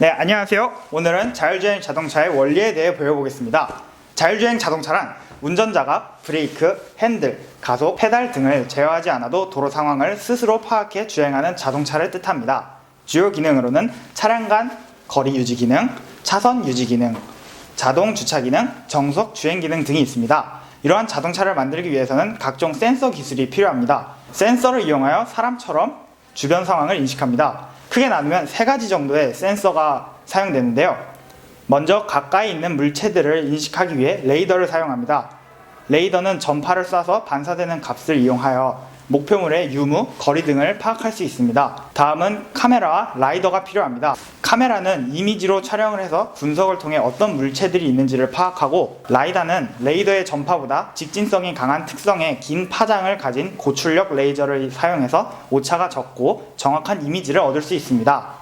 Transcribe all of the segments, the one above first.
네, 안녕하세요. 오늘은 자율주행 자동차의 원리에 대해 배워보겠습니다. 자율주행 자동차란 운전자가 브레이크, 핸들, 가속, 페달 등을 제어하지 않아도 도로 상황을 스스로 파악해 주행하는 자동차를 뜻합니다. 주요 기능으로는 차량 간 거리 유지 기능, 차선 유지 기능, 자동 주차 기능, 정속 주행 기능 등이 있습니다. 이러한 자동차를 만들기 위해서는 각종 센서 기술이 필요합니다. 센서를 이용하여 사람처럼 주변 상황을 인식합니다. 크게 나누면 세 가지 정도의 센서가 사용되는데요. 먼저 가까이 있는 물체들을 인식하기 위해 레이더를 사용합니다. 레이더는 전파를 쏴서 반사되는 값을 이용하여 목표물의 유무, 거리 등을 파악할 수 있습니다. 다음은 카메라와 라이더가 필요합니다. 카메라는 이미지로 촬영을 해서 분석을 통해 어떤 물체들이 있는지를 파악하고 라이다는 레이더의 전파보다 직진성이 강한 특성의 긴 파장을 가진 고출력 레이저를 사용해서 오차가 적고 정확한 이미지를 얻을 수 있습니다.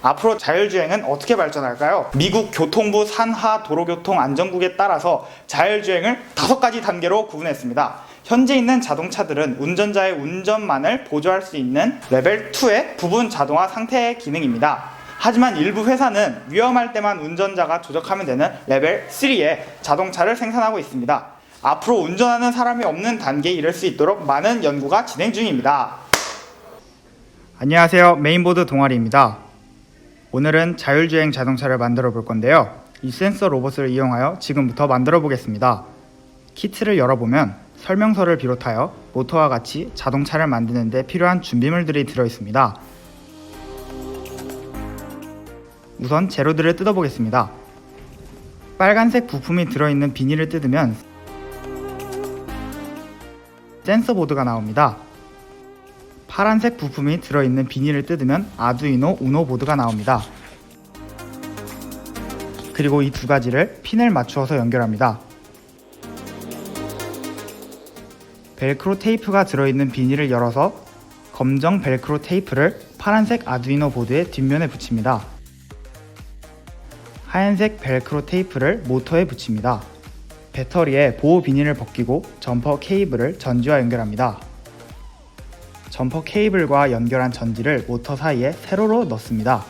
앞으로 자율주행은 어떻게 발전할까요? 미국 교통부 산하 도로교통 안전국에 따라서 자율주행을 다섯 가지 단계로 구분했습니다. 현재 있는 자동차들은 운전자의 운전만을 보조할 수 있는 레벨 2의 부분 자동화 상태 기능입니다. 하지만 일부 회사는 위험할 때만 운전자가 조작하면 되는 레벨 3의 자동차를 생산하고 있습니다. 앞으로 운전하는 사람이 없는 단계에 이를 수 있도록 많은 연구가 진행 중입니다. 안녕하세요. 메인보드 동아리입니다. 오늘은 자율주행 자동차를 만들어 볼 건데요. 이 센서 로봇을 이용하여 지금부터 만들어 보겠습니다. 키트를 열어보면 설명서를 비롯하여 모터와 같이 자동차를 만드는 데 필요한 준비물들이 들어 있습니다. 우선 재료들을 뜯어 보겠습니다. 빨간색 부품이 들어있는 비닐을 뜯으면 센서 보드가 나옵니다. 파란색 부품이 들어있는 비닐을 뜯으면 아두이노 우노 보드가 나옵니다. 그리고 이 두 가지를 핀을 맞추어서 연결합니다. 벨크로 테이프가 들어있는 비닐을 열어서 검정 벨크로 테이프를 파란색 아두이노 보드의 뒷면에 붙입니다. 하얀색 벨크로 테이프를 모터에 붙입니다. 배터리에 보호 비닐을 벗기고 점퍼 케이블을 전지와 연결합니다. 점퍼 케이블과 연결한 전지를 모터 사이에 세로로 넣습니다.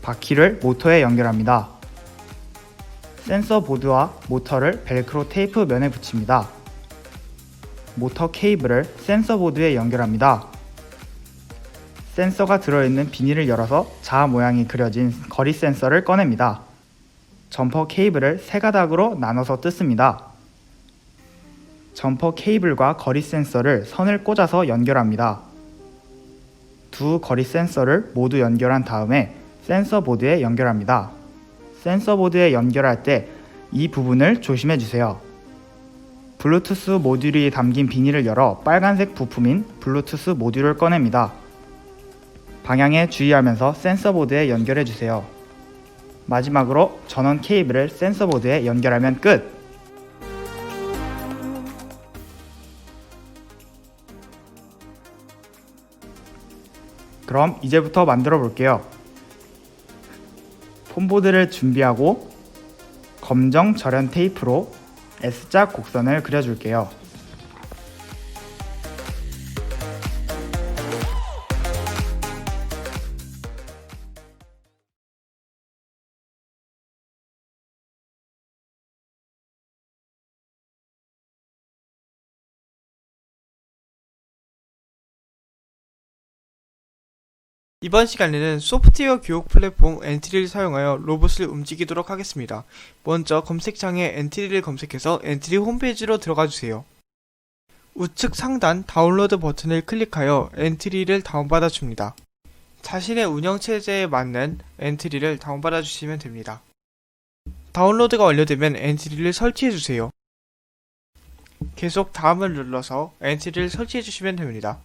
바퀴를 모터에 연결합니다. 센서 보드와 모터를 벨크로 테이프 면에 붙입니다. 모터 케이블을 센서 보드에 연결합니다. 센서가 들어있는 비닐을 열어서 자 모양이 그려진 거리 센서를 꺼냅니다. 점퍼 케이블을 세 가닥으로 나눠서 뜯습니다. 점퍼 케이블과 거리 센서를 선을 꽂아서 연결합니다. 두 거리 센서를 모두 연결한 다음에 센서 보드에 연결합니다. 센서 보드에 연결할 때 이 부분을 조심해 주세요. 블루투스 모듈이 담긴 비닐을 열어 빨간색 부품인 블루투스 모듈을 꺼냅니다. 방향에 주의하면서 센서 보드에 연결해 주세요. 마지막으로 전원 케이블을 센서 보드에 연결하면 끝! 그럼 이제부터 만들어 볼게요. 폼보드를 준비하고 검정 절연 테이프로 S자 곡선을 그려줄게요. 이번 시간에는 소프트웨어 교육 플랫폼 엔트리를 사용하여 로봇을 움직이도록 하겠습니다. 먼저 검색창에 엔트리를 검색해서 엔트리 홈페이지로 들어가 주세요. 우측 상단 다운로드 버튼을 클릭하여 엔트리를 다운받아 줍니다. 자신의 운영체제에 맞는 엔트리를 다운받아 주시면 됩니다. 다운로드가 완료되면 엔트리를 설치해 주세요. 계속 다음을 눌러서 엔트리를 설치해 주시면 됩니다.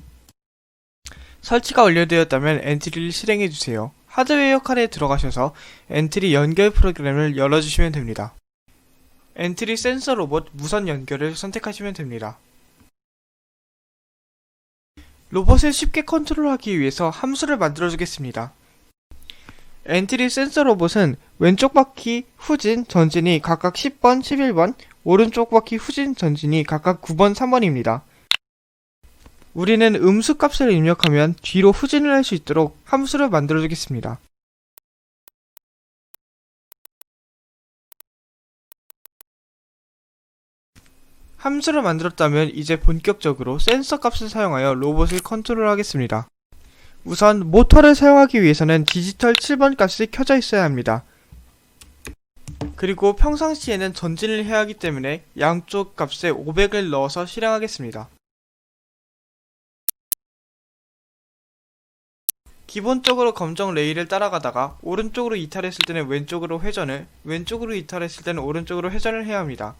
설치가 완료되었다면 엔트리를 실행해 주세요. 하드웨어 칸에 들어가셔서 엔트리 연결 프로그램을 열어주시면 됩니다. 엔트리 센서 로봇 무선 연결을 선택하시면 됩니다. 로봇을 쉽게 컨트롤하기 위해서 함수를 만들어 주겠습니다. 엔트리 센서 로봇은 왼쪽 바퀴 후진, 전진이 각각 10번, 11번, 오른쪽 바퀴 후진, 전진이 각각 9번, 3번입니다. 우리는 음수 값을 입력하면 뒤로 후진을 할 수 있도록 함수를 만들어 주겠습니다. 함수를 만들었다면 이제 본격적으로 센서 값을 사용하여 로봇을 컨트롤하겠습니다. 우선 모터를 사용하기 위해서는 디지털 7번 값이 켜져 있어야 합니다. 그리고 평상시에는 전진을 해야 하기 때문에 양쪽 값에 500을 넣어서 실행하겠습니다. 기본적으로 검정 레일을 따라가다가 오른쪽으로 이탈했을 때는 왼쪽으로 회전을, 왼쪽으로 이탈했을 때는 오른쪽으로 회전을 해야 합니다.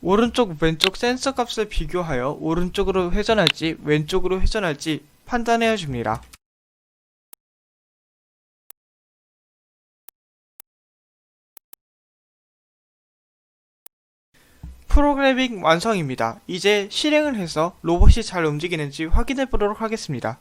오른쪽 왼쪽 센서 값을 비교하여 오른쪽으로 회전할지 왼쪽으로 회전할지 판단해야 줍니다. 프로그래밍 완성입니다. 이제 실행을 해서 로봇이 잘 움직이는지 확인해 보도록 하겠습니다.